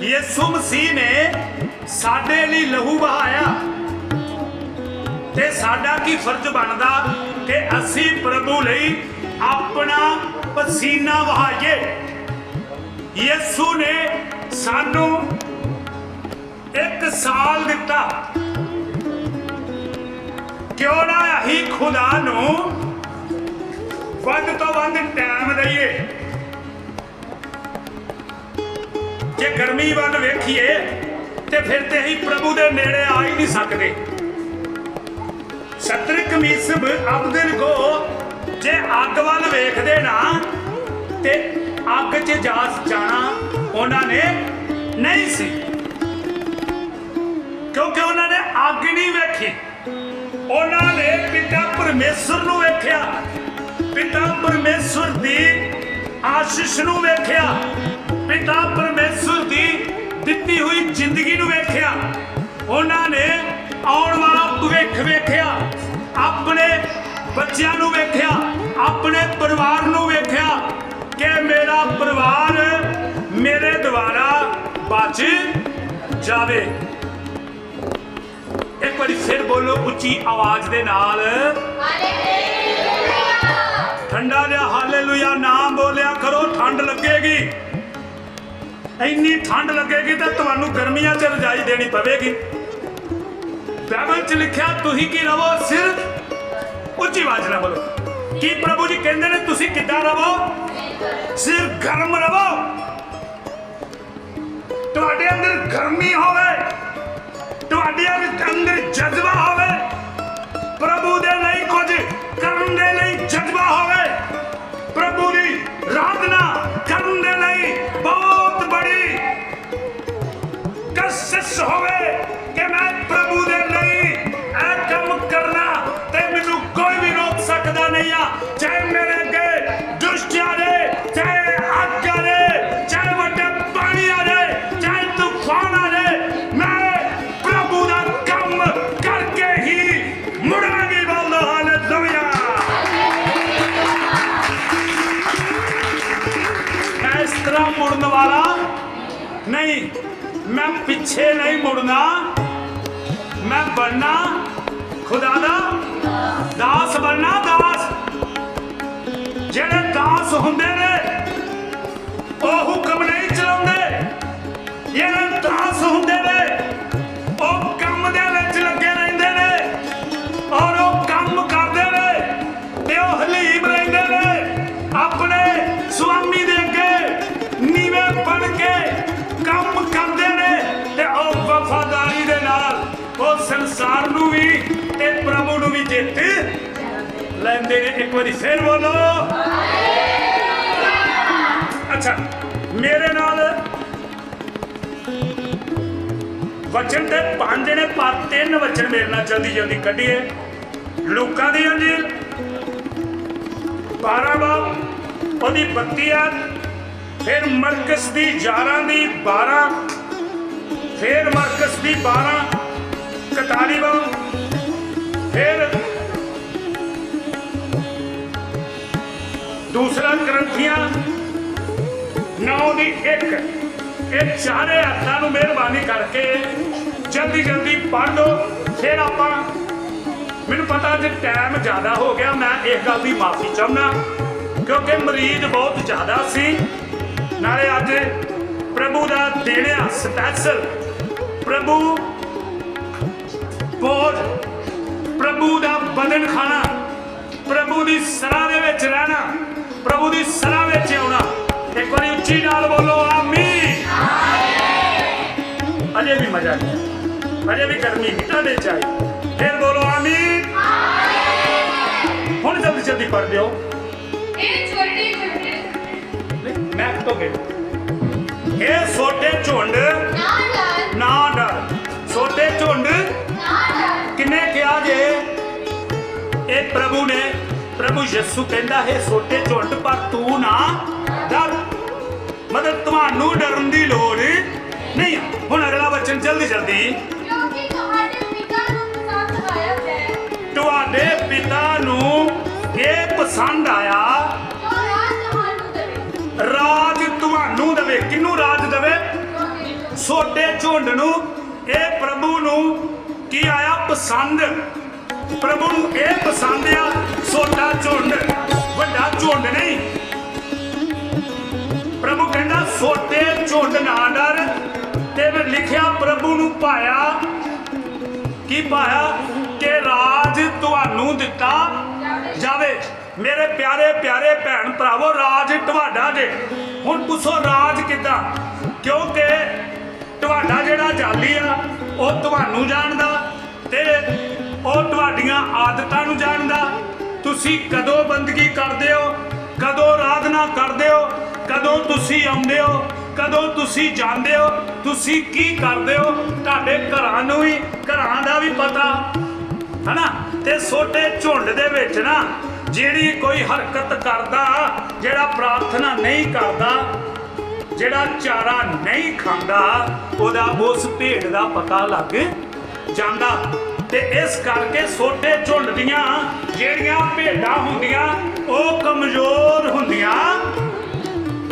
ਯਿਸੂ ਮਸੀਹ ਨੇ ਸਾਡੇ ਲਈ ਲਹੂ ਵਹਾਇਆ ਤੇ ਸਾਡਾ ਕੀ ਫਰਜ਼ ਬਣਦਾ ਕਿ ਅਸੀਂ ਪ੍ਰਭੂ ਲਈ ਆਪਣਾ ਪਸੀਨਾ ਵਹਾਈਏ? ਯਿਸੂ ਨੇ ਸਾਨੂੰ ਇੱਕ ਸਾਲ ਦਿੱਤਾ। ਕਿਉਂ ਨਾ ਅਸੀਂ ਖੁਦਾ ਨੂੰ ਵੱਧ ਤੋਂ ਵੱਧ ਟਾਈਮ ਦਈਏ? ਜੇ ਗਰਮੀ ਵੱਲ ਵੇਖੀਏ, ਤੇ ਫਿਰ ਤੇ ਅਸੀਂ ਪ੍ਰਭੂ ਦੇ ਨੇੜੇ ਆ ਹੀ ਨਹੀਂ ਸਕਦੇ। ਸਤਰਿਕ ਮੀਸਬ ਅਬਦੁਲ ਕੋ ਜੇ ਅੱਗ ਵੱਲ ਵੇਖਦੇ ਨਾ, ਤੇ ਅੱਗ 'ਚ ਜਾ ਜਾਣਾ ਉਹਨਾਂ ਨੇ ਨਹੀਂ ਸੀ। ਕਿਉਂਕਿ ਉਹਨਾਂ ਨੇ ਅੱਗ ਨਹੀਂ ਵੇਖੀ। ਉਹਨਾਂ ਨੇ ਪਿਤਾ ਪਰਮੇਸ਼ਰ ਨੂੰ ਵੇਖਿਆ। ਪਿਤਾ ਪਰਮੇਸ਼ਰ ਦੀ ਆਸ਼ੀਸ਼ ਨੂੰ ਵੇਖਿਆ। ਪਿਤਾ ਦਿੱਤੀ ਹੋਈ ਜ਼ਿੰਦਗੀ ਨੂੰ ਵੇਖਿਆ ਉਹਨਾਂ ਨੇ ਆਉਣ ਵਾਲਾ ਭਵਿੱਖ ਵੇਖਿਆ ਆਪਣੇ ਬੱਚਿਆਂ ਨੂੰ ਵੇਖਿਆ ਆਪਣੇ ਪਰਿਵਾਰ ਨੂੰ ਵੇਖਿਆ ਕਿ ਮੇਰਾ ਪਰਿਵਾਰ ਮੇਰੇ ਦੁਆਰਾ ਬਚ ਜਾਵੇ। ਇੱਕ ਵਾਰੀ ਫਿਰ ਬੋਲੋ ਉੱਚੀ ਆਵਾਜ਼ ਦੇ ਨਾਲ। ਠੰਡਾ ਜਿਹਾ ਹਾਲੇਲੂਇਆ ਨਾਮ ਬੋਲਿਆ ਕਰੋ ਠੰਡ ਲੱਗੇਗੀ। ਇੰਨੀ ਠੰਡ ਲੱਗੇਗੀ ਤਾਂ ਤੁਹਾਨੂੰ ਗਰਮੀਆਂ 'ਚ ਰਜਾਈ ਦੇਣੀ ਪਵੇਗੀ। ਬਾਈਬਲ 'ਚ ਲਿਖਿਆ, ਤੁਸੀਂ ਕੀ ਰਵੋ ਸਿਰ ਉੱਚੀ ਆਵਾਜ਼ ਨਾਲ ਬੋਲੋ। ਕੀ ਪ੍ਰਭੂ ਜੀ ਕਹਿੰਦੇ ਨੇ, ਤੁਸੀਂ ਕਿੱਦਾਂ ਰਵੋ ਸਿਰ ਗਰਮ ਰਵੋ ਤੁਹਾਡੇ ਅੰਦਰ ਗਰਮੀ ਹੋਵੇ, ਤੁਹਾਡੇ ਅੰਦਰ ਜਜ਼ਬਾ ਹੋਵੇ, ਪ੍ਰਭੂ ਦੇ ਲਈ ਕੁਝ ਕਰਨ ਦੇ ਲਈ ਜਜ਼ਬਾ ਹੋਵੇ, ਪ੍ਰਭੂ ਦੀ ਆਰਾਧਨਾ ਕਰਨ ਦੇ ਲਈ ਬਹੁਤ ਮੁੜਨਾ ਮੈਂ ਬਣਨਾ ਖੁਦਾ ਦਾ ਦਾਸ ਬਣਨਾ ਦਾਸ। ਜਿਹੜੇ ਦਾਸ ਹੁੰਦੇ ਨੇ ਉਹ ਲੈਂਦੇ ਨੇ, ਇੱਕ ਵਾਰੀ ਫੇਰ ਬੋਲੋ। ਅੱਛਾ, ਮੇਰੇ ਨਾਲ ਵਚਨ ਤੇ ਪੰਜ ਨੇ, ਪਰ ਤਿੰਨ ਵਚਨ ਮੇਰੇ ਨਾਲ ਜਲਦੀ ਜਲਦੀ ਕੱਢੀਏ। ਲੂਕਾ ਦੀ ਅੰਜੀਲ 12 ਬਾਬ ਉਹਦੀ 32 ਆ। ਫਿਰ ਮਰਕਸ ਦੀ 11 ਦੀ 12 ਫਿਰ ਮਰਕਸ ਦੀ 12 41 ਬਾਬ ਫਿਰ ਦੂਸਰਾ ਗ੍ਰੰਥੀਆਂ 9 ਦੀ 1 ਇਹ ਚਾਰੇ ਹੱਥਾਂ ਨੂੰ ਮਿਹਰਬਾਨੀ ਕਰਕੇ ਜਲਦੀ ਜਲਦੀ ਪੜ੍ਹ ਲਓ। ਫਿਰ ਆਪਾਂ ਮੈਨੂੰ ਪਤਾ ਅੱਜ ਟਾਈਮ ਜ਼ਿਆਦਾ ਹੋ ਗਿਆ, ਮੈਂ ਇਸ ਗੱਲ ਦੀ ਮਾਫੀ ਚਾਹੁੰਦਾ ਕਿਉਂਕਿ ਮਰੀਜ਼ ਬਹੁਤ ਜ਼ਿਆਦਾ ਸੀ। ਨਾਲੇ ਅੱਜ ਪ੍ਰਭੂ ਦਾ ਦੇਣਿਆ ਸਪੈਸ਼ਲ ਪ੍ਰਭੂ ਬਹੁਤ ਪ੍ਰਭੂ ਦਾ ਬਦਨ ਖਾਣਾ, ਪ੍ਰਭੂ ਦੀ ਸਰਾਂ ਦੇ ਵਿੱਚ ਰਹਿਣਾ। ਪ੍ਰਭੂ ਦੀ ਸਰਾਂ ਵਿੱਚ ਆਉਣਾ। ਇੱਕ ਵਾਰੀ ਉੱਚੀ ਨਾਲ ਬੋਲੋ ਆਮੀਨ। ਅਜੇ ਵੀ ਮਜ਼ਾ ਨਹੀਂ ਅਜੇ ਵੀ ਗਰਮੀ ਨਹੀਂ ਤੁਹਾਡੇ ਚਾਹੀ ਫਿਰ ਬੋਲੋ ਆਮੀਨ। ਹੁਣ ਜਲਦੀ ਜਲਦੀ ਪੜ ਦਿਓ। ਇਹ ਛੋਟੇ ਨਹੀਂ, ਮੈਂ ਤੋਂ ਗਏ ਇਹ ਛੋਟੇ ਝੁੰਡ ਨਾ ਡਰ ਨਾ ਡਰ ਛੋਟੇ ਝੁੰਡ ਨਾ ਡਰ ਕਿੰਨੇ ਕਿਹਾ ਜੇ? ਇਹ ਪ੍ਰਭੂ ਨੇ ਪ੍ਰਭੂ ਯਿਸੂ ਕਹਿੰਦਾ ਹੈ ਛੋਟੇ ਝੁੰਡ ਪਰ ਤੂੰ ਨਾ ਡਰ। ਮਤਲਬ ਤੁਹਾਨੂੰ ਡਰਨ ਦੀ ਲੋੜ ਨਹੀਂ। ਹੁਣ ਅਗਲਾ ਵਚਨ ਜਲਦੀ ਜਲਦੀ। ਕਿਉਂਕਿ ਤੁਹਾਡੇ ਪਿਤਾ ਨੂੰ ਪਸੰਦ ਆਇਆ ਹੈ। ਤੁਹਾਡੇ ਪਿਤਾ ਨੂੰ ਇਹ ਪਸੰਦ ਆਇਆ। ਰਾਜ ਤੁਹਾਨੂੰ ਦੇਵੇ। ਕਿਹਨੂੰ ਰਾਜ ਦੇਵੇ? ਛੋਟੇ ਝੁੰਡ ਨੂੰ। ਇਹ ਪ੍ਰਭੂ ਨੂੰ ਕੀ ਆਇਆ? ਪਸੰਦ। ਪ੍ਰਭੂ ਨੂੰ ਇਹ ਪਸੰਦ ਆ ਛੋਟਾ ਝੁੰਡ, ਵੱਡਾ ਝੁੰਡ ਨਹੀਂ। ਪ੍ਰਭੂ ਕਹਿੰਦਾ ਛੋਟੇ ਝੁੰਡ ਨਾ ਡਰ। ਤੇ ਫਿਰ ਲਿਖਿਆ, ਪ੍ਰਭੂ ਨੂੰ ਪਾਇਆ। ਕੀ ਪਾਇਆ? ਕਿ ਰਾਜ ਤੁਹਾਨੂੰ ਦਿੱਤਾ ਜਾਵੇ। ਮੇਰੇ ਪਿਆਰੇ ਪਿਆਰੇ ਭੈਣ ਭਰਾਵੋ, ਰਾਜ ਤੁਹਾਡਾ ਜੇ। ਹੁਣ ਪੁੱਛੋ, ਰਾਜ ਕਿੱਦਾਂ? ਕਿਉਂਕਿ ਤੁਹਾਡਾ ਜਿਹੜਾ ਜਾਲੀ ਆ, ਉਹ ਤੁਹਾਨੂੰ ਜਾਣਦਾ ਤੇ ਉਹ ਤੁਹਾਡੀਆਂ ਆਦਤਾਂ ਨੂੰ ਜਾਣਦਾ। ਤੁਸੀਂ ਕਦੋਂ ਬੰਦਗੀ ਕਰਦੇ ਹੋ? ਕਦੋਂ ਆਰਾਧਨਾ ਕਰਦੇ ਹੋ? ਕਦੋਂ ਤੁਸੀਂ ਆਉਂਦੇ ਹੋ? ਕਦੋਂ ਤੁਸੀਂ ਜਾਂਦੇ ਹੋ? ਤੁਸੀਂ ਕੀ ਕਰਦੇ ਹੋ? ਤੁਹਾਡੇ ਘਰਾਂ ਨੂੰ ਵੀ, ਘਰਾਂ ਦਾ ਵੀ ਪਤਾ। ਹਨਾ? ਤੇ ਛੋਟੇ ਝੁੰਡ ਦੇ ਵਿੱਚ ਨਾ, ਜਿਹੜੀ ਕੋਈ ਹਰਕਤ ਕਰਦਾ, ਜਿਹੜਾ ਪ੍ਰਾਰਥਨਾ ਨਹੀਂ ਕਰਦਾ, ਜਿਹੜਾ ਚਾਰਾ ਨਹੀਂ ਖਾਂਦਾ, ਉਹਦਾ ਉਸ ਭੇਡ ਦਾ ਪਤਾ ਲੱਗ ਜਾਂਦਾ। ਤੇ ਇਸ ਕਰਕੇ ਛੋਟੇ ਝੁੰਡ ਦੀਆਂ ਜਿਹੜੀਆਂ ਭੇਡਾਂ ਹੁੰਦੀਆਂ, ਉਹ ਕਮਜ਼ੋਰ ਹੁੰਦੀਆਂ।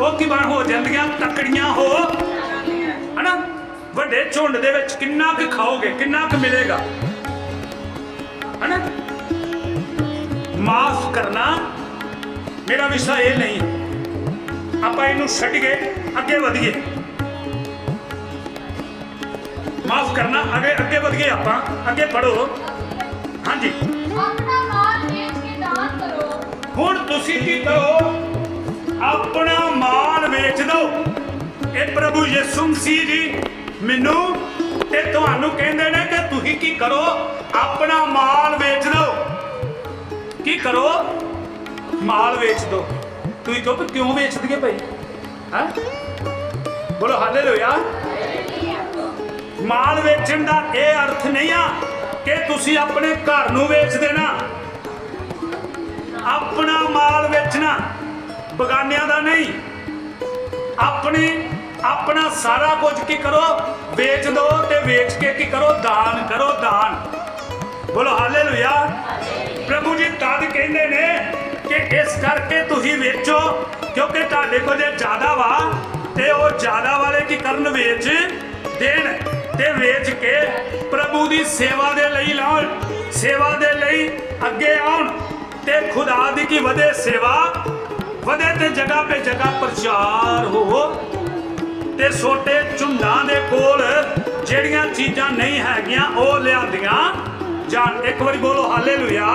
ਉਹ ਕੀ ਬਣ ਹੋ ਜਾਂਦੀਆਂ? ਤਕੜੀਆਂ ਹੋ। ਹਨਾ? ਵੱਡੇ ਝੁੰਡ ਦੇ ਵਿੱਚ ਕਿੰਨਾ ਕੁ ਖਾਓਗੇ, ਕਿੰਨਾ ਕੁ ਮਿਲੇਗਾ? ਹਨਾ? ਮਾਫ ਕਰਨਾ ਮੇਰਾ ਵਿਸ਼ਾ ਇਹ ਨਹੀਂ। ਆਪਾਂ ਇਹਨੂੰ ਛੱਡ ਕੇ ਅੱਗੇ ਵਧੀਏ। ਮਾਫ ਕਰਨਾ ਅੱਗੇ ਅੱਗੇ ਵਧੀਏ ਆਪਾਂ ਅੱਗੇ ਪੜੋ ਹਾਂਜੀ। ਆਪਣਾ ਮਾਲ ਵੇਚ ਕੇ ਦਾਨ ਕਰੋ। ਹੁਣ ਤੁਸੀਂ ਕੀ ਕਰੋ? ਆਪਣਾ ਮਾਲ ਵੇਚ ਦਿਓ। ਇਹ ਪ੍ਰਭੂ ਯਿਸੂ ਮਸੀਹ ਜੀ ਮੈਨੂੰ ਤੇ ਤੁਹਾਨੂੰ ਕਹਿੰਦੇ ਨੇ ਕਿ ਤੁਸੀਂ ਕੀ ਕਰੋ? ਆਪਣਾ ਮਾਲ ਵੇਚ ਦਿਓ। ਕੀ ਕਰੋ? ਮਾਲ ਵੇਚ ਦਿਓ। ਤੁਸੀਂ ਕਹੋ ਕਿਉਂ ਵੇਚ ਦਈਏ ਭਾਈ ਹੈ? ਬੋਲੋ ਹਾਲੇਲੂਇਆ। ਮਾਲ ਵੇਚਣ ਦਾ ਇਹ ਅਰਥ ਨਹੀਂ ਆ ਕਿ ਤੁਸੀਂ ਆਪਣੇ ਘਰ ਨੂੰ ਵੇਚ ਦੇਣਾ। ਆਪਣਾ ਮਾਲ ਵੇਚਣਾ ਬਗਾਨਿਆਂ ਦਾ ਨਹੀਂ। ਆਪਣੀ, ਆਪਣਾ ਸਾਰਾ ਕੁਝ ਕੀ ਕਰੋ? ਵੇਚ ਦੋ ਤੇ ਵੇਚ ਕੇ ਕੀ ਕਰੋ? ਦਾਨ ਕਰੋ, ਦਾਨ। ਬੋਲੋ, ਹਾਲੇਲੂਇਆ। ਪ੍ਰਭੂ ਜੀ, ਤਦ ਕਹਿੰਦੇ ਨੇ ਕਿ ਇਸ ਕਰਕੇ ਤੁਸੀਂ ਵੇਚੋ, ਕਿਉਂਕਿ ਤੁਹਾਡੇ ਕੋਲ ਜੇ ਜ਼ਿਆਦਾ ਵਾ ਤੇ ਉਹ ਜ਼ਿਆਦਾ ਵਾਲੇ ਕੀ ਕਰਨ? ਵੇਚ ਦੇਣ। ਤੇ ਵੇਚ ਕੇ ਪ੍ਰਭੂ ਦੀ ਸੇਵਾ ਦੇ ਲਈ ਲਾਉਣ ਸੇਵਾ ਦੇ ਲਈ ਅੱਗੇ ਆਉਣ ਤੇ ਖੁਦਾ ਦੀ ਕੀ ਵਧੇ ਸੇਵਾ ਵਧੇ ਤੇ ਜਗ੍ਹਾ 'ਤੇ ਜਗ੍ਹਾ ਪ੍ਰਚਾਰ ਹੋ। ਤੇ ਛੋਟੇ ਝੁੰਡਾਂ ਦੇ ਕੋਲ ਜਿਹੜੀਆਂ ਚੀਜ਼ਾਂ ਨਹੀਂ ਹੈਗੀਆਂ ਉਹ ਲਿਆਂਦੀਆਂ ਜਾਣ। ਇੱਕ ਵਾਰੀ ਬੋਲੋ ਹਾਲੇਲੂਇਆ।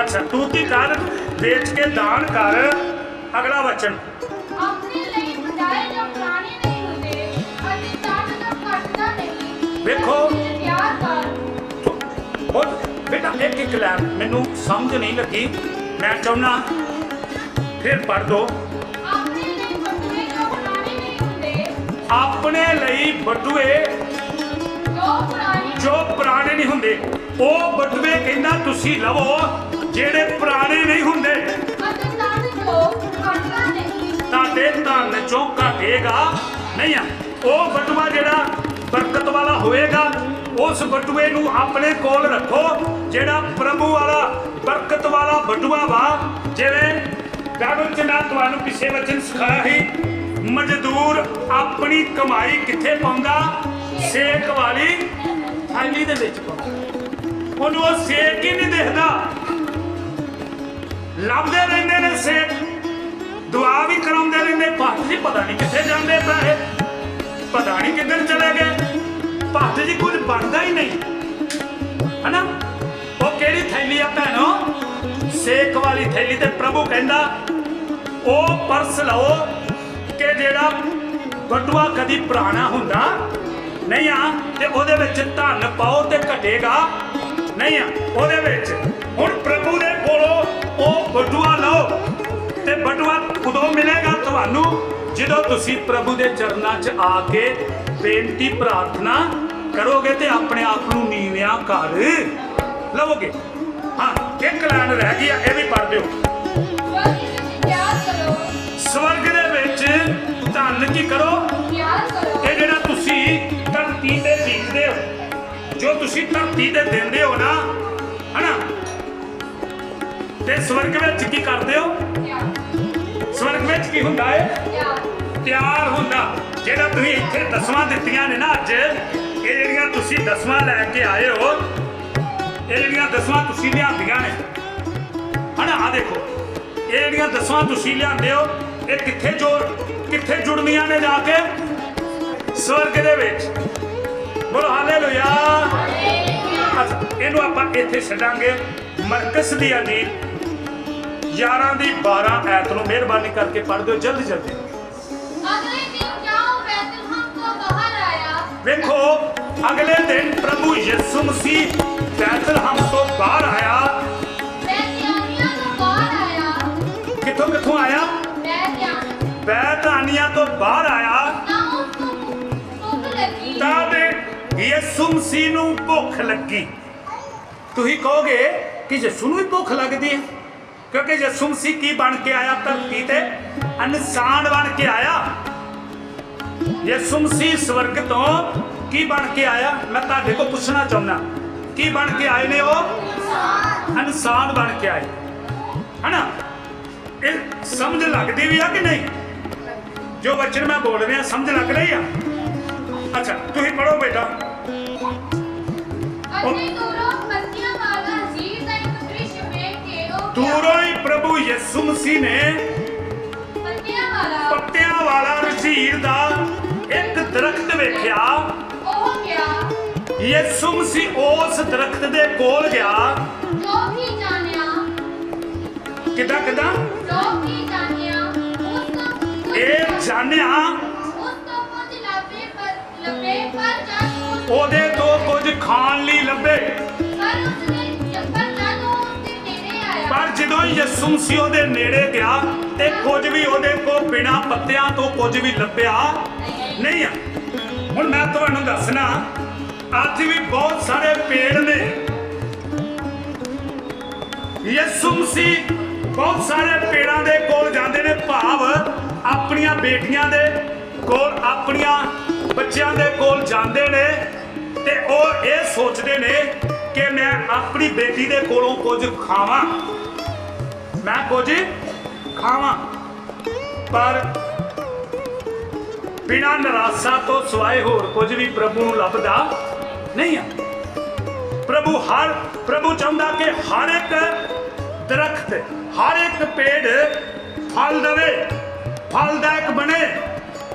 ਅੱਛਾ ਤੂੰ ਕੀ ਕਰ? ਵੇਚ ਕੇ ਦਾਨ ਕਰ। ਅਗਲਾ ਵਚਨ। ਨਹੀਂ ਵੇਖੋ। ਬੇਟਾ ਇੱਕ ਇੱਕ ਲਾਈਨ, ਮੈਨੂੰ ਸਮਝ ਨਹੀਂ ਲੱਗੀ। ਮੈਂ ਚਾਹੁੰਦਾ ਫਿਰ ਪੜ੍ਹ ਦੋ। ਆਪਣੇ ਲਈ ਬਟੂਏ ਜੋ ਪੁਰਾਣੇ ਨਹੀਂ ਹੁੰਦੇ, ਉਹ ਬਟੂਏ ਕਹਿੰਦਾ ਤੁਸੀਂ ਲਵੋ, ਜਿਹੜੇ ਪੁਰਾਣੇ ਨਹੀਂ ਹੁੰਦੇ। ਅਤੇ ਨਹੀਂ ਤੁਹਾਡੇ ਧਨ ਚੋਂ ਘਟੇਗਾ ਨਹੀਂ ਆ, ਉਹ ਬਟੂਆ ਜਿਹੜਾ ਬਰਕਤ ਵਾਲਾ ਹੋਵੇਗਾ ਉਸ ਬਟੂਏ ਨੂੰ ਆਪਣੇ ਕੋਲ ਰੱਖੋ, ਜਿਹੜਾ ਪ੍ਰਭੂ ਵਾਲਾ ਬਰਕਤ ਵਾਲਾ ਬਟੂਆ ਵਾ, ਜਿਵੇਂ ਬਾਈਬਲ ਚ ਮੈਂ ਤੁਹਾਨੂੰ ਪਿਛੇ ਵਚਨ ਸਿਖਾਇਆ ਸੀ, ਮਜ਼ਦੂਰ ਆਪਣੀ ਕਮਾਈ ਕਿੱਥੇ ਪਾਉਂਦਾ? ਸੇਕ ਵਾਲੀ ਥੈਲੀ ਦੇ ਵਿੱਚ ਪਾਉਂਦਾ। ਉਹਨੂੰ ਉਹ ਸੇਕ ਹੀ ਨਹੀਂ ਦਿਖਦਾ। ਲੱਭਦੇ ਰਹਿੰਦੇ ਨੇ ਸੇਕ। ਦੁਆ ਵੀ ਕਰਾਉਂਦੇ ਰਹਿੰਦੇ ਭੱਤ ਜੀ ਪਤਾ ਨਹੀਂ ਕਿੱਥੇ ਜਾਂਦੇ ਪੈਸੇ। ਪਤਾ ਨਹੀਂ ਕਿੱਧਰ ਚਲੇ ਗਏ। ਭੱਤ ਜੀ ਕੁਝ ਬਣਦਾ ਹੀ ਨਹੀਂ। ਹਨਾ? ਉਹ ਕਿਹੜੀ ਥੈਲੀ ਆ ਭੈਣੋ? ਸੇਕ ਵਾਲੀ ਥੈਲੀ ਤੇ ਪ੍ਰਭੂ ਕਹਿੰਦਾ, ਉਹ ਪਰਸ ਲਓ ਕਿ ਜਿਹੜਾ ਬਟੂਆ ਕਦੀ ਪੁਰਾਣਾ ਹੁੰਦਾ। ਨਹੀਂ ਆ, ਤੇ ਉਹਦੇ ਵਿੱਚ ਧਨ ਪਾਓ ਤੇ ਘਟੇਗਾ। ਨਹੀਂ ਆ, ਉਹਦੇ ਵਿੱਚ। ਹੁਣ ਪ੍ਰਭੂ ਦੇ ਕੋਲੋਂ ਉਹ ਬਟੂਆ ਲਓ। ਤੇ ਬਟੂਆ ਉਦੋਂ ਮਿਲੇਗਾ ਤੁਹਾਨੂੰ? ਜਦੋਂ ਤੁਸੀਂ ਪ੍ਰਭੂ ਦੇ ਚਰਨਾਂ 'ਚ ਆ ਕੇ ਬੇਨਤੀ, ਪ੍ਰਾਰਥਨਾ ਕਰੋਗੇ ਤੇ ਆਪਣੇ ਆਪ ਨੂੰ ਨੀਵਿਆਂ ਕਰ ਲਵੋਗੇ। ਹਾਂ, ਇੱਕ ਲਾਈਨ ਰਹਿ ਗਈ ਆ, ਇਹ ਵੀ ਪੜ੍ਹ ਦਿਓ। ਸਵਰਗ ਦੇ ਵਿੱਚ ਧੰਨ ਕੀ ਕਰੋ? ਇਹ ਜਿਹੜਾ ਤੁਸੀਂ ਧਰਤੀ ਤੇ ਬੀਜਦੇ ਹੋ, ਜੋ ਤੁਸੀਂ ਧਰਤੀ ਤੇ ਦਿੰਦੇ ਹੋ ਨਾ, ਹਨਾ? ਤੇ ਸਵਰਗ ਵਿੱਚ ਕੀ ਕਰਦੇ ਹੋ? ਸਵਰਗ ਵਿੱਚ ਕੀ ਹੁੰਦਾ ਹੈ? ਤਿਆਰ ਹੁੰਦਾ। ਜਿਹੜਾ ਤੁਸੀਂ ਇੱਥੇ ਦਸਵਾਂ ਦਿੱਤੀਆਂ ਨੇ ਨਾ ਅੱਜ ਇਹ ਜਿਹੜੀਆਂ ਤੁਸੀਂ ਦਸਵਾਂ ਲੈ ਕੇ ਆਏ ਹੋ ਇਹ ਜਿਹੜੀਆਂ ਦਸਵਾਂ ਤੁਸੀਂ ਲਿਆਂਦੀਆਂ ਨੇ। ਹਨਾ ਆ ਦੇਖੋ। ਇਹ ਜਿਹੜੀਆਂ ਦਸਵਾਂ ਤੁਸੀਂ ਲਿਆਂਦੇ ਹੋ ਇਹ ਕਿੱਥੇ ਜੋੜ ਕਿੱਥੇ ਜੁੜਨੀਆਂ ਨੇ ਜਾ ਕੇ? ਸਵਰਗ ਦੇ ਵਿੱਚ। ਬੋਲੋ ਹਾਲੇਲੂਇਆ। ਇਹਨੂੰ ਆਪਾਂ ਇੱਥੇ ਛੱਡਾਂਗੇ ਮਰਕਸ ਦੀ ਅਧੀਨ 11 ਦੀ 12 ਐਤ ਨੂੰ ਮਿਹਰਬਾਨੀ ਕਰਕੇ ਪੜ੍ਹ ਦਿਓ ਜਲਦੀ ਜਲਦੀ। ਅਗਲੇ ਦਿਨ ਜਾਓ ਬੈਤਲਹਮ ਤੋਂ ਬਾਹਰ ਆਇਆ। ਵੇਖੋ ਅਗਲੇ ਦਿਨ ਪ੍ਰਭੂ ਯਿਸੂ ਮਸੀਹ ਬੈਤਲਹਮ ਤੋਂ ਬਾਹਰ ਆਇਆ। ਬੈਤਿਆਨੀਆਂ ਤੋਂ ਬਾਹਰ ਆਇਆ। ਕਿੱਥੋਂ ਕਿੱਥੋਂ ਆਇਆ? ਬੈਤਿਆਨ ਬੈਤਾਨੀਆ ਤੋਂ ਬਾਹਰ ਆਇਆ। ਤਾਂ ਦੇ ਯਿਸੂ ਮਸੀਹ ਨੂੰ ਭੁੱਖ ਲੱਗੀ। ਤੁਸੀਂ ਕਹੋਗੇ ਕਿ ਯਿਸੂ ਨੂੰ ਵੀ ਭੁੱਖ ਲੱਗਦੀ ਹੈ? ਕਿਉਂਕਿ ਯਿਸੂ ਮਸੀਹ ਕੀ ਬਣ ਕੇ ਆਇਆ ਧਰਤੀ ਤੇ ਇਨਸਾਨ ਬਣ ਕੇ ਆਇਆ ਯਿਸੂ ਮਸੀਹ ਸਵਰਗ ਤੋਂ ਕੀ ਬਣ ਕੇ ਆਇਆ ਮੈਂ ਤੁਹਾਡੇ ਕੋਲ ਪੁੱਛਣਾ ਚਾਹੁੰਦਾ ਕੀ ਬਣ ਕੇ ਆਏ ਨੇ ਉਹ ਇਨਸਾਨ ਬਣ ਕੇ ਆਏ ਹਨਾ ਇਹ ਸਮਝ ਲੱਗਦੀ ਵੀ ਆ ਕਿ ਨਹੀਂ ਜੋ ਵਚਨ ਮੈਂ ਬੋਲ ਰਿਹਾ ਸਮਝ ਲੱਗ ਰਹੀ ਆ ਅੱਛਾ ਤੁਸੀਂ ਪੜੋ ਬੇਟਾ ਪ੍ਰਭੂ ਯਿਸੂ ਮਸੀਹ ਨੇ ਪੱਤੀਆਂ ਵਾਲਾ ਪੱਤਿਆਂ ਵਾਲਾ ਰਸੀਰ ਦਾ ਇੱਕ ਦਰਖਤ ਵੇਖਿਆ। ਉਹ ਗਿਆ। ਯਿਸੂ ਮਸੀਹ ਉਸ ਦਰਖਤ ਦੇ ਕੋਲ ਗਿਆ। ਜੋ ਵੀ ਜਾਣਿਆ। ਕਿਦਾਂ ਕਿਦਾਂ? ਜੋ ਵੀ ਜਾਣਿਆ ਉਸ ਤੋਂ ਕੁਝ- ਇਹ ਜਾਣਿਆ। ਉਸ ਤੋਂ ਕੁਝ ਲੱਭੇ ਪਰ ਲੱਭੇ ਪਰ ਜਦ ਉਸ ਉਹਦੇ ਤੋਂ ਕੁਝ ਖਾਣ ਲਈ ਲੱਭੇ। ਪਰ ਜਦੋਂ ਯਿਸੂ ਮਸੀਹ ਉਹਦੇ ਨੇੜੇ ਗਿਆ ਤੇ ਕੁਝ ਵੀ ਉਹਦੇ ਕੋਲ ਬਿਨਾ ਪੱਤਿਆਂ ਤੋਂ ਕੁਝ ਵੀ ਲੱਭਿਆ ਨਹੀਂ ਆ। ਹੁਣ ਮੈਂ ਤੁਹਾਨੂੰ ਦੱਸਣਾ, ਅੱਜ ਵੀ ਬਹੁਤ ਸਾਰੇ ਪੇੜ ਨੇ। ਯਿਸੂ ਮਸੀਹ ਬਹੁਤ ਸਾਰੇ ਪੇੜਾਂ ਦੇ ਕੋਲ ਜਾਂਦੇ ਨੇ, ਭਾਵ ਆਪਣੀਆਂ ਬੇਟੀਆਂ ਦੇ ਕੋਲ, ਆਪਣੀਆਂ ਬੱਚਿਆਂ ਦੇ ਕੋਲ ਜਾਂਦੇ ਨੇ ਤੇ ਉਹ ਇਹ ਸੋਚਦੇ ਨੇ ਕਿ ਮੈਂ ਆਪਣੀ ਬੇਟੀ ਦੇ ਕੋਲੋਂ ਕੁਝ ਖਾਵਾਂ। ਮੈਂ ਕੁਝ ਖਾਵਾਂ। ਪਰ ਬਿਨਾਂ ਨਿਰਾਸ਼ਾ ਤੋਂ ਸਿਵਾਏ ਹੋਰ ਕੁਝ ਵੀ ਪ੍ਰਭੂ ਨੂੰ ਲੱਭਦਾ ਨਹੀਂ ਆ। ਪ੍ਰਭੂ ਹਰ, ਪ੍ਰਭੂ ਚਾਹੁੰਦਾ ਕਿ ਹਰ ਇੱਕ ਦਰਖਤ, ਹਰ ਇੱਕ ਪੇੜ ਫਲ ਦੇਵੇ ਫਲਦਾਇਕ ਬਣੇ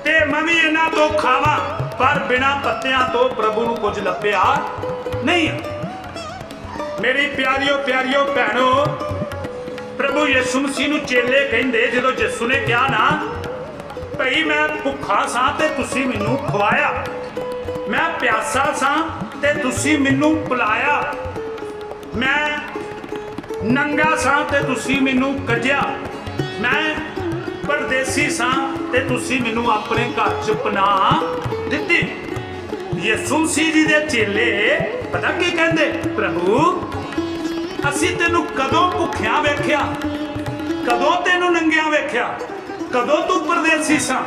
ਤੇ ਮੈਂ ਵੀ ਇਹਨਾਂ ਤੋਂ ਖਾਵਾਂ। ਪਰ ਬਿਨਾਂ ਪੱਤਿਆਂ ਤੋਂ ਪ੍ਰਭੂ ਨੂੰ ਕੁਝ ਲੱਭਿਆ ਨਹੀਂ ਆ। ਮੇਰੀ ਪਿਆਰੀਓ ਪਿਆਰੀਓ ਭੈਣੋ ਪ੍ਰਭੂ ਯਿਸੂ ਮਸੀਹ ਨੂੰ ਚੇਲੇ ਕਹਿੰਦੇ, ਜਦੋਂ ਯਿਸੂ ਨੇ ਕਿਹਾ ਨਾ, ਭਈ ਮੈਂ ਭੁੱਖਾ ਸਾਂ ਤੇ ਤੁਸੀਂ ਮੈਨੂੰ ਖਵਾਇਆ। ਮੈਂ ਪਿਆਸਾ ਸਾਂ ਤੇ ਤੁਸੀਂ ਮੈਨੂੰ ਪਿਲਾਇਆ ਮੈਂ ਨੰਗਾ ਸਾਂ ਤੇ ਤੁਸੀਂ ਮੈਨੂੰ ਕੱਜਿਆ। ਮੈਂ ਪਰਦੇਸੀ ਸਾਂ ਤੇ ਤੁਸੀਂ ਮੈਨੂੰ ਆਪਣੇ ਘਰ 'ਚ ਪਨਾਹ ਦਿੱਤੀ। ਯਿਸੂ ਮਸੀਹ ਜੀ ਦੇ ਚੇਲੇ ਪਤਾ ਕੀ ਕਹਿੰਦੇ? ਪ੍ਰਭੂ ਅਸੀਂ ਤੈਨੂੰ ਕਦੋਂ ਭੁੱਖਿਆ ਵੇਖਿਆ? ਕਦੋਂ ਤੈਨੂੰ ਨੰਗਿਆ ਵੇਖਿਆ? ਕਦੋਂ ਤੂੰ ਪਰਦੇਸੀ ਸਾਂ?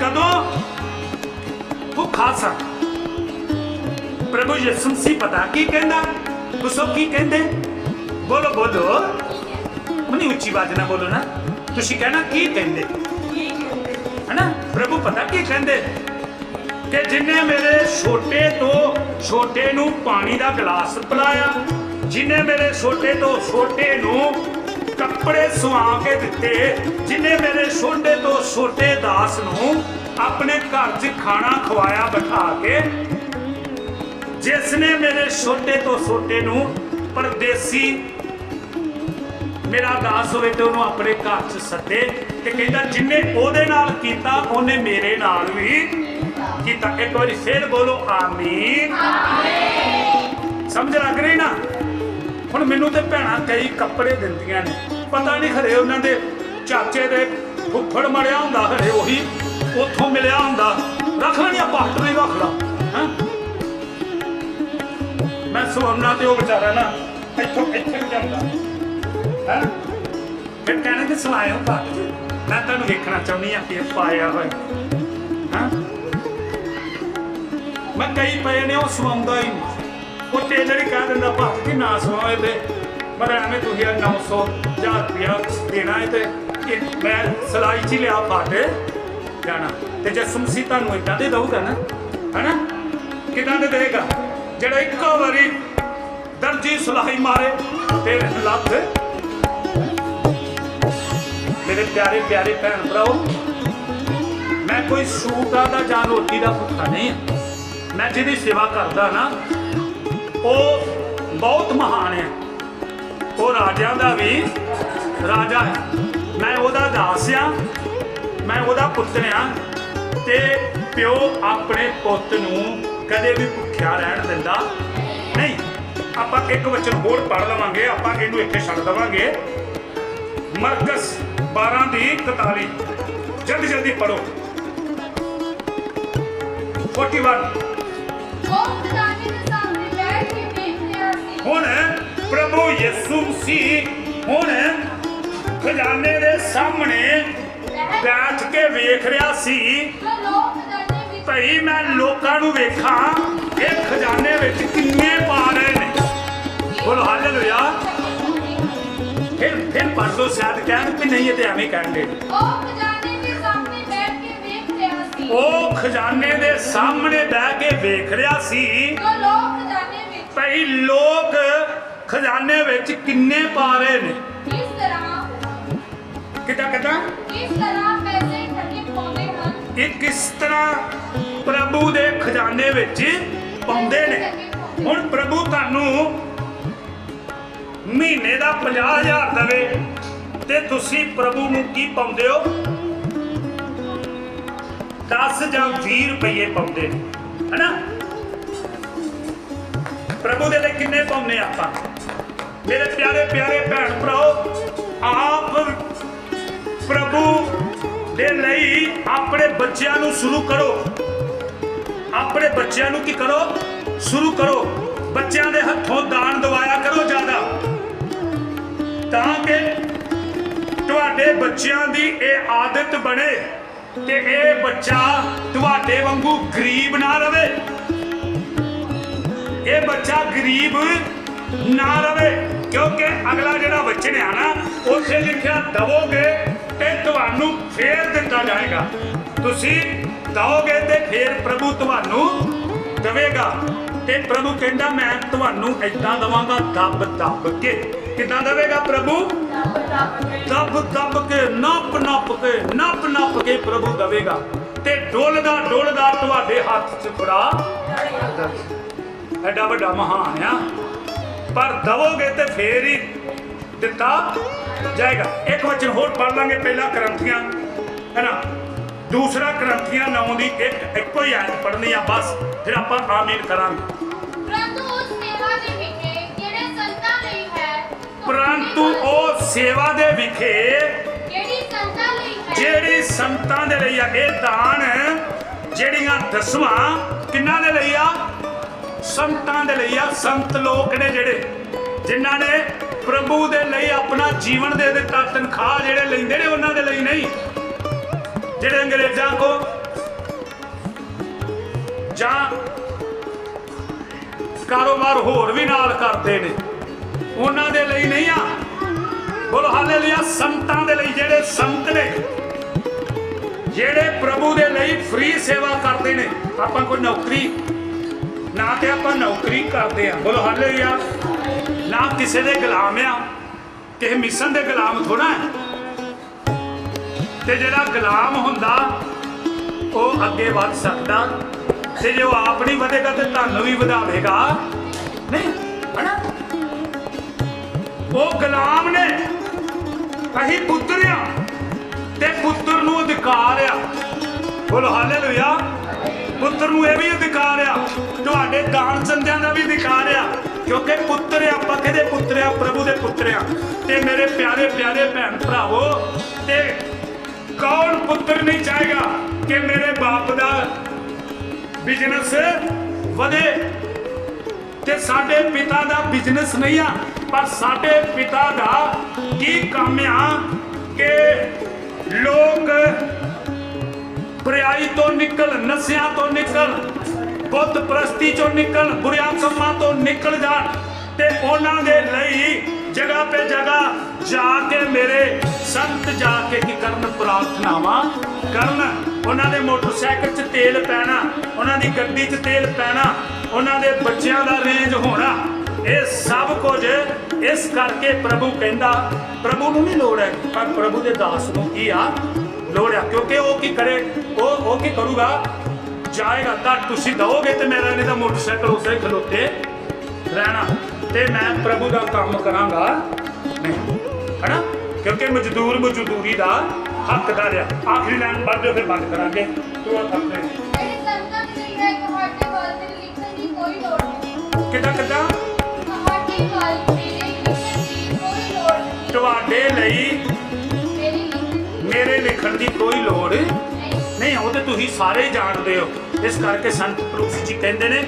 ਕਦੋਂ ਭੁੱਖਾ ਸਾਂ? ਪ੍ਰਭੂ ਯਿਸੂ ਮਸੀਹ ਪਤਾ ਕੀ ਕਹਿੰਦਾ? ਦੱਸੋ ਕੀ ਕਹਿੰਦੇ? ਬੋਲੋ ਬੋਲੋ। ਮਨੀ ਉੱਚੀ ਬਾਜ਼ ਨਾ ਬੋਲੋ ਨਾ। ਤੁਸੀਂ ਕਹਿਣਾ ਕੀ ਕਹਿੰਦੇ? ਹਨਾ? ਪ੍ਰਭੂ ਪਤਾ ਕੀ ਕਹਿੰਦੇ? ਕਿ ਜਿਨੇ ਮੇਰੇ ਛੋਟੇ ਤੋਂ ਛੋਟੇ ਨੂੰ ਪਾਣੀ ਦਾ ਗਲਾਸ ਪਿਲਾਇਆ ਜਿਨੇ ਮੇਰੇ ਛੋਟੇ ਤੋਂ ਛੋਟੇ ਨੂੰ ਕੱਪੜੇ ਸਵਾ ਕੇ ਦਿੱਤੇ ਜਿਨੇ ਮੇਰੇ ਛੋਟੇ ਤੋਂ ਛੋਟੇ ਦਾਸ ਨੂੰ ਆਪਣੇ ਘਰ 'ਚ ਖਾਣਾ ਖਵਾਇਆ ਬਿਠਾ ਕੇ ਜਿਸ ਨੇ ਮੇਰੇ ਛੋਟੇ ਤੋਂ ਛੋਟੇ ਨੂੰ ਪਰਦੇਸੀ ਮੇਰਾ ਦਾਸ ਹੋਵੇ ਤੇ ਉਹਨੂੰ ਆਪਣੇ ਘਰ 'ਚ ਸੱਦੇ ਤੇ ਕਹਿੰਦਾ ਜਿਨੇ ਉਹਦੇ ਨਾਲ ਕੀਤਾ ਉਹਨੇ ਮੇਰੇ ਨਾਲ ਵੀ ਕੀਤਾ। ਇੱਕ ਵਾਰੀ ਫੇਰ ਬੋਲੋ ਆਮੀਨ। ਸਮਝ ਲੱਗ ਰਹੀ ਨਾ? ਹੁਣ ਮੈਨੂੰ ਤੇ ਭੈਣਾਂ ਕਈ ਕੱਪੜੇ ਦਿੰਦੀਆਂ ਨੇ। ਪਤਾ ਨਹੀਂ ਖਰੇ ਉਹਨਾਂ ਦੇ ਚਾਚੇ ਦੇ ਫੁੱਫੜ ਮੜਿਆ ਹੁੰਦਾ, ਖਰੇ ਉਹੀ ਉੱਥੋਂ ਮਿਲਿਆ ਹੁੰਦਾ। ਰੱਖ ਲੈਣੀ ਆ ਪਾਸਟਰ ਨੇ ਰੱਖ ਲਾ ਮੈਂ ਸੁਣਨਾ ਤੇ ਉਹ ਵਿਚਾਰਾ ਨਾ ਇੱਥੋਂ ਇੱਥੇ ਨੂੰ ਜਾਂਦਾ। ਹੈ। ਫਿਰ ਕਹਿਣਾ ਕਿ ਸਵਾਇਓ ਪੱਟ ਮੈਂ ਤੁਹਾਨੂੰ ਵੇਖਣਾ ਚਾਹੁੰਦੀ ਆ ਕਿ ਪਾਇਆ ਹੋਇਆ। ਹਾਂ। ਮੈਂ ਕਈ ਪਏ ਨੇ, ਉਹ ਸਵਾਉਂਦਾ ਹੀ ਉਹ ਟੇਲਰ ਹੀ ਕਹਿ ਦਿੰਦਾ ਭੱਜ ਕਿ ਨਾ ਸਵਾਏ ਤੇ। ਪਰ ਐਵੇਂ ਤੁਸੀਂ 900 ਜਾਂ ਰੁਪਇਆ ਦੇਣਾ ਹੈ ਤੇ। ਮੈਂ ਸਲਾਈ ਚ ਲਿਆ ਫਾਟੇ ਜਾਣਾ। ਤੇ ਜੇ ਸੁਮਸੀ ਤੁਹਾਨੂੰ ਇਦਾਂ ਦੇ ਦਊਗਾ ਨਾ, ਹੈਨਾ? ਕਿਦਾਂ ਦੇ ਦੇਗਾ ਜਿਹੜਾ ਇੱਕੋ ਵਾਰੀ ਦਰਜੀ ਸੁਲਾਈ ਮਾਰੇ ਤੇ ਲੱਤ ਮੇਰੇ ਪਿਆਰੇ ਪਿਆਰੇ ਭੈਣ ਭਰਾਓ, ਮੈਂ ਕੋਈ ਸੂਟਾ ਦਾ ਜਾਂ ਰੋਟੀ ਦਾ ਭੁੱਖਾ ਨਹੀਂ ਮੈਂ ਜਿਹਦੀ ਸੇਵਾ ਕਰਦਾ ਨਾ ਉਹ ਬਹੁਤ ਮਹਾਨ ਹੈ। ਉਹ ਰਾਜਿਆਂ ਦਾ ਵੀ ਰਾਜਾ ਹੈ। ਮੈਂ ਉਹਦਾ ਦਾਸ ਆ ਮੈਂ ਉਹਦਾ ਪੁੱਤਰ ਆ ਤੇ ਪਿਓ ਆਪਣੇ ਪੁੱਤ ਨੂੰ ਕਦੇ ਵੀ ਭੁੱਖਿਆ ਰਹਿਣ ਦਿੰਦਾ ਨਹੀਂ। ਆਪਾਂ ਇੱਕ ਵਚਨ ਹੋਰ ਪੜ ਲਵਾਂਗੇ। ਆਪਾਂ ਇਹਨੂੰ ਇੱਥੇ ਛੱਡ ਦਵਾਂਗੇ। ਮਰਕਸ 12 ਦੀ 41 ਜਲਦੀ ਜਲਦੀ ਪੜੋ 41 ਉਹ ਹੁਣ ਪ੍ਰਭੂ ਯਿਸੂ ਸੀ ਹੁਣ ਖਜ਼ਾਨੇ ਦੇ ਸਾਹਮਣੇ ਬੈਠ ਕੇ ਵੇਖ ਰਿਹਾ ਸੀ। ਖਜ਼ਾਨੇ ਵਿੱਚ ਭਈ ਮੈਂ ਲੋਕਾਂ ਨੂੰ ਵੇਖਾਂ ਇਹ ਖਜ਼ਾਨੇ ਵਿੱਚ ਕਿੰਨੇ ਪਾ ਰਹੇ ਨੇ। ਬੋਲੋ, ਹਾਲੇਲੂਇਆ। ਫਿਰ ਫਿਰ ਪੜ੍ਹ ਸ਼ਾਇਦ ਕਹਿਣ ਕਿ ਨਹੀਂ, ਇਹ ਤੇ ਐਵੇਂ ਕਹਿਣਗੇ। ਉਹ ਖਜ਼ਾਨੇ ਦੇ ਸਾਹਮਣੇ ਬੈਠ ਕੇ ਵੇਖ ਰਿਹਾ ਸੀ ਉਹ ਖਜ਼ਾਨੇ ਦੇ ਸਾਹਮਣੇ ਬਹਿ ਕੇ ਵੇਖ ਰਿਹਾ ਸੀ। ਜੋ ਲੋਕ ਭਈ ਲੋਕ ਖਜ਼ਾਨੇ ਵਿੱਚ ਕਿੰਨੇ ਪਾ ਰਹੇ ਨੇ? ਕਿਸ ਤਰ੍ਹਾਂ? ਕਿਦਾਂ ਕਿਦਾਂ? ਕਿਸ ਤਰ੍ਹਾਂ ਪੈਸੇ ਇਕੱਠੇ ਪਾਉਂਦੇ ਹਨ? ਇਹ ਕਿਸ ਤਰ੍ਹਾਂ ਪ੍ਰਭੂ ਦੇ ਖਜ਼ਾਨੇ ਵਿੱਚ ਪਾਉਂਦੇ ਨੇ? ਹੁਣ ਪ੍ਰਭੂ ਤੁਹਾਨੂੰ ਮਹੀਨੇ ਦਾ 50000 ਦੇਵੇ ਤੇ ਤੁਸੀਂ ਪ੍ਰਭੂ ਨੂੰ ਕੀ ਪਾਉਂਦੇ ਹੋ? 10 ਜਾਂ 20 ਰੁਪਏ ਪਾਉਂਦੇ ਹਨਾ? ਪ੍ਰਭੂ ਦੇ ਲਈ ਕਿੰਨੇ ਪਾਉਂਦੇ ਆਪਾਂ? ਮੇਰੇ ਪਿਆਰੇ ਪਿਆਰੇ ਭੈਣ ਭਰਾਓ, ਆਪ ਪ੍ਰਭੂ ਦੇ ਲਈ ਆਪਣੇ ਬੱਚਿਆਂ ਨੂੰ ਸ਼ੁਰੂ ਕਰੋ। ਆਪਣੇ ਬੱਚਿਆਂ ਨੂੰ ਕੀ ਕਰੋ? ਸ਼ੁਰੂ ਕਰੋ। ਬੱਚਿਆਂ ਦੇ ਹੱਥੋਂ ਦਾਨ ਦਵਾਇਆ ਕਰੋ ਜ਼ਿਆਦਾ। ਤਾਂ ਕਿ ਤੁਹਾਡੇ ਬੱਚਿਆਂ ਦੀ ਇਹ ਆਦਤ ਬਣੇ ਕਿ ਇਹ ਬੱਚਾ ਤੁਹਾਡੇ ਵਾਂਗੂ ਗਰੀਬ ਨਾ ਰਵੇ। ਇਹ ਬੱਚਾ ਗਰੀਬ ਨਾ ਰਵੇ, ਕਿਉਂਕਿ ਅਗਲਾ ਜਿਹੜਾ ਵਚਨ ਆ ਨਾ, ਉੱਥੇ ਲਿਖਿਆ ਦਵੋਗੇ ਤੇ ਤੁਹਾਨੂੰ ਫੇਰ ਦਿੱਤਾ ਜਾਏਗਾ। ਤੁਸੀਂ ਦਵੋਗੇ ਤੇ ਫੇਰ ਪ੍ਰਭੂ ਤੁਹਾਨੂੰ ਦੇਵੇਗਾ। ਤੇ ਪ੍ਰਭੂ ਕਹਿੰਦਾ, ਮੈਂ ਤੁਹਾਨੂੰ ਏਦਾਂ ਦਵਾਂਗਾ, ਦੱਬ ਦੱਬ ਕੇ। ਕਿੱਦਾਂ ਦੇਵੇਗਾ ਪ੍ਰਭੂ? ਦੱਬ ਦੱਬ ਕੇ, ਨੱਪ ਨੱਪ ਕੇ, ਨੱਪ ਨੱਪ ਕੇ ਪ੍ਰਭੂ ਦਵੇਗਾ। ਤੇ ਡੋਲਦਾ ਡੋਲਦਾ ਤੁਹਾਡੇ ਹੱਥ 'ਚ ਫੜਾ। ਐਡਾ ਵੱਡਾ ਮਹਾਨ ਆ। ਪਰ ਦਵੋਗੇ ਤੇ ਫੇਰ ਹੀ ਦਿੱਤਾ ਜਾਏਗਾ। ਇੱਕ ਵਚਨ ਹੋਰ ਪੜ ਲਾਂਗੇ ਪਹਿਲਾ ਕਰੰਥੀਆਂ ਹੈ ਨਾ? ਦੂਸਰਾ ਕਰੰਥੀਆਂ ਨੌਂ ਦੀ ਇੱਕ ਇੱਕੋ ਹੀ ਆਇਤ ਪੜਨੀ ਆ ਬਸ। ਫਿਰ ਆਪਾਂ ਆਮੀਨ ਕਰਾਂਗੇ। ਪਰੰਤੂ ਉਸ ਸੇਵਾ ਦੇ ਵਿਖੇ ਜਿਹੜੇ ਸੰਤਾਂ ਲਈ ਹੈ ਪਰੰਤੂ ਉਹ ਸੇਵਾ ਦੇ ਵਿਖੇ ਜਿਹੜੀ ਸੰਤਾਂ ਲਈ ਹੈ। ਜਿਹੜੀ ਸੰਤਾਂ ਦੇ ਲਈ ਆ ਇਹ ਦਾਨ ਜਿਹੜੀਆਂ ਦਸਵਾਂ ਕਿੰਨਾਂ ਦੇ ਲਈ ਆ? ਸੰਤਾਂ ਦੇ ਲਈ ਆ, ਸੰਤ ਲੋਕ ਨੇ ਜਿਹੜੇ, ਜਿਨ੍ਹਾਂ ਨੇ ਪ੍ਰਭੂ ਦੇ ਲਈ ਆਪਣਾ ਜੀਵਨ ਦੇ ਦਿੱਤਾ, ਤਨਖਾਹ ਜਿਹੜੇ ਲੈਂਦੇ ਨੇ, ਉਹਨਾਂ ਦੇ ਲਈ ਨਹੀਂ। ਜਿਹੜੇ ਅੰਗਰੇਜ਼ਾਂ ਕੋ ਜਾਂ ਕਾਰੋਬਾਰ ਹੋਰ ਵੀ ਨਾਲ ਕਰਦੇ ਨੇ, ਉਹਨਾਂ ਦੇ ਲਈ ਨਹੀਂ ਆ। ਬੋਲੋ ਹਾਲੇਲੂਇਆ ਸੰਤਾਂ ਦੇ ਲਈ ਜਿਹੜੇ ਸੰਤ ਨੇ, ਜਿਹੜੇ ਪ੍ਰਭੂ ਦੇ ਲਈ ਫ੍ਰੀ ਸੇਵਾ ਕਰਦੇ ਨੇ, ਆਪਾਂ ਕੋਈ ਨੌਕਰੀ ਨਾ ਤੇ ਆਪਾਂ ਨੌਕਰੀ ਕਰਦੇ ਆ। ਬੋਲੋ, ਹਾਲੇਲੂਇਆ। ਨਾ ਕਿਸੇ ਦੇ ਗੁਲਾਮ ਆ। ਕਿਸੇ ਮਿਸ਼ਨ ਦੇ ਗੁਲਾਮ ਥੋੜਾ ਹੈ। ਤੇ ਜਿਹੜਾ ਗੁਲਾਮ ਹੁੰਦਾ, ਉਹ ਅੱਗੇ ਵੱਧ ਸਕਦਾ। ਤੇ ਜੇ ਉਹ ਆਪ ਨਹੀਂ ਵਧੇਗਾ, ਤੇ ਤੁਹਾਨੂੰ ਵੀ ਵਧਾਵੇਗਾ। ਨਹੀਂ, ਹਨਾ? ਉਹ ਗੁਲਾਮ ਨੇ ਅਸੀਂ ਪੁੱਤਰ ਆ, ਤੇ ਪੁੱਤਰ ਨੂੰ ਅਧਿਕਾਰ ਆ। ਬੋਲੋ, ਹਾਲੇਲੂਇਆ। ਪੁੱਤਰ ਨੂੰ ਇਹ ਵੀ ਅਧਿਕਾਰ ਆ, ਤੁਹਾਡੇ ਦਾਨ ਸੰਧਿਆਂ ਦਾ ਵੀ ਅਧਿਕਾਰ ਆ, ਕਿਉਂਕਿ ਪੁੱਤਰ ਆ ਆਪਾਂ ਕਿਹਦੇ ਪੁੱਤਰ ਆ, ਪ੍ਰਭੂ ਦੇ ਪੁੱਤਰ ਆ। ਤੇ ਮੇਰੇ ਪਿਆਰੇ ਪਿਆਰੇ ਭੈਣ ਭਰਾਵੋ, ਤੇ ਕੌਣ ਪੁੱਤਰ ਨਹੀਂ ਚਾਹੇਗਾ ਕਿ ਮੇਰੇ ਬਾਪ ਦਾ ਬਿਜ਼ਨਸ ਵਧੇ? ਤੇ ਸਾਡੇ ਪਿਤਾ ਦਾ ਬਿਜ਼ਨਸ ਨਹੀਂ ਆ, ਪਰ ਸਾਡੇ ਪਿਤਾ ਦਾ ਕੀ ਕੰਮ ਆ ਕਿ ਲੋਕ ਬੁਰਾਈ ਤੋਂ ਨਿਕਲ, ਨਸ਼ਿਆਂ ਤੋਂ ਨਿਕਲ ਬੁੱਤ ਪ੍ਰਸਤੀ ਚੋਂ ਨਿਕਲ, ਬੁਰਿਆਂ ਕੰਮਾਂ ਤੋਂ ਨਿਕਲ ਜਾਣ ਤੇ ਉਹਨਾਂ ਦੇ ਲਈ ਜਗ੍ਹਾ ਤੇ ਜਗ੍ਹਾ ਜਾ ਕੇ ਮੇਰੇ ਸੰਤ ਜਾ ਕੇ ਕੀ ਕਰਨ ਪ੍ਰਾਰਥਨਾਵਾਂ ਕਰਨ। ਉਹਨਾਂ ਦੇ ਮੋਟਰਸਾਈਕਲ 'ਚ ਤੇਲ ਪੈਣਾ, ਉਹਨਾਂ ਦੀ ਗੱਡੀ 'ਚ ਤੇਲ ਪੈਣਾ, ਉਹਨਾਂ ਦੇ ਬੱਚਿਆਂ ਦਾ ਰੇਂਜ ਹੋਣਾ, ਇਹ ਸਭ ਕੁਝ ਇਸ ਕਰਕੇ ਪ੍ਰਭੂ ਕਹਿੰਦਾ, ਪ੍ਰਭੂ ਨੂੰ ਨਹੀਂ ਲੋੜ ਹੈ ਪਰ ਪ੍ਰਭੂ ਦੇ ਦਾਸ ਨੂੰ ਕੀ ਆ? ਲੋੜ ਆ ਕਿਉਂਕਿ ਉਹ ਕੀ ਕਰੇ ਉਹ ਉਹ ਕੀ ਕਰੂਗਾ? ਜਾਏਗਾ ਤਾਂ ਤੁਸੀਂ ਦਓਗੇ ਤੇ ਮੇਰਾ ਤਾਂ ਮੋਟਰਸਾਈਕਲ ਉਸੇ ਖਲੋਤੇ ਰਹਿਣਾ। ਤੇ ਮੈਂ ਪ੍ਰਭੂ ਦਾ ਕੰਮ ਕਰਾਂਗਾ। ਨਹੀਂ ਹਨਾ? ਕਿਉਂਕਿ ਮਜ਼ਦੂਰ ਮਜ਼ਦੂਰੀ ਦਾ ਹੱਕਦਾਰ ਆ ਆਖਰੀ ਲਾਈਨ ਪੜ੍ਹ ਦਿਓ ਫਿਰ ਬੰਦ ਕਰਾਂਗੇ। ਤੂੰ ਨਹੀਂ। ਕਿੱਦਾਂ ਕਿੱਦਾਂ? ਤੁਹਾਡੇ ਲਈ ਮੇਰੇ ਲਿਖਣ ਦੀ ਕੋਈ ਲੋੜ ਨਹੀਂ ਨਹੀਂ ਉਹ ਤੇ ਤੁਸੀਂ ਸਾਰੇ ਜਾਣਦੇ ਹੋ। ਇਸ ਕਰਕੇ ਸੰਤ ਪ੍ਰੂਫ ਜੀ ਕਹਿੰਦੇ ਨੇ,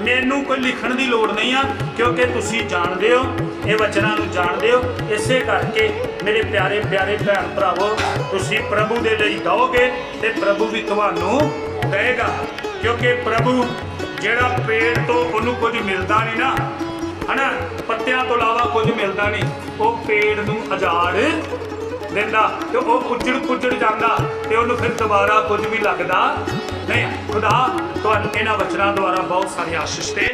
ਮੈਨੂੰ ਕੋਈ ਲਿਖਣ ਦੀ ਲੋੜ ਨਹੀਂ ਆ, ਕਿਉਂਕਿ ਤੁਸੀਂ ਜਾਣਦੇ ਹੋ, ਇਹ ਵਚਨਾਂ ਨੂੰ ਜਾਣਦੇ ਹੋ। ਇਸੇ ਕਰਕੇ ਮੇਰੇ ਪਿਆਰੇ ਪਿਆਰੇ ਭੈਣ ਭਰਾਵੋ, ਤੁਸੀਂ ਪ੍ਰਭੂ ਦੇ ਲਈ ਦਓਗੇ ਤੇ ਪ੍ਰਭੂ ਵੀ ਤੁਹਾਨੂੰ ਦੇਗਾ ਕਿਉਂਕਿ ਪ੍ਰਭੂ ਜਿਹੜਾ ਪੇੜ ਤੋਂ ਉਹਨੂੰ ਕੁਝ ਮਿਲਦਾ ਨਹੀਂ ਨਾ, ਹਨਾ? ਪੱਤਿਆਂ ਤੋਂ ਇਲਾਵਾ ਕੁਝ ਮਿਲਦਾ ਨਹੀਂ। ਉਹ ਪੇੜ ਨੂੰ ਉਜਾੜ ਦਿੰਦਾ ਤੇ ਉਹ ਉੱਜੜ ਪੁੱਜੜ ਜਾਂਦਾ ਤੇ ਉਹਨੂੰ ਫਿਰ ਦੁਬਾਰਾ ਕੁਝ ਵੀ ਲੱਗਦਾ ਨਹੀਂ। ਖੁਦਾ ਤੁਹਾਨੂੰ ਇਹਨਾਂ ਵਚਨਾਂ ਦੁਆਰਾ ਬਹੁਤ ਸਾਰੀ ਆਸ਼ੀਸ਼ ਤੇ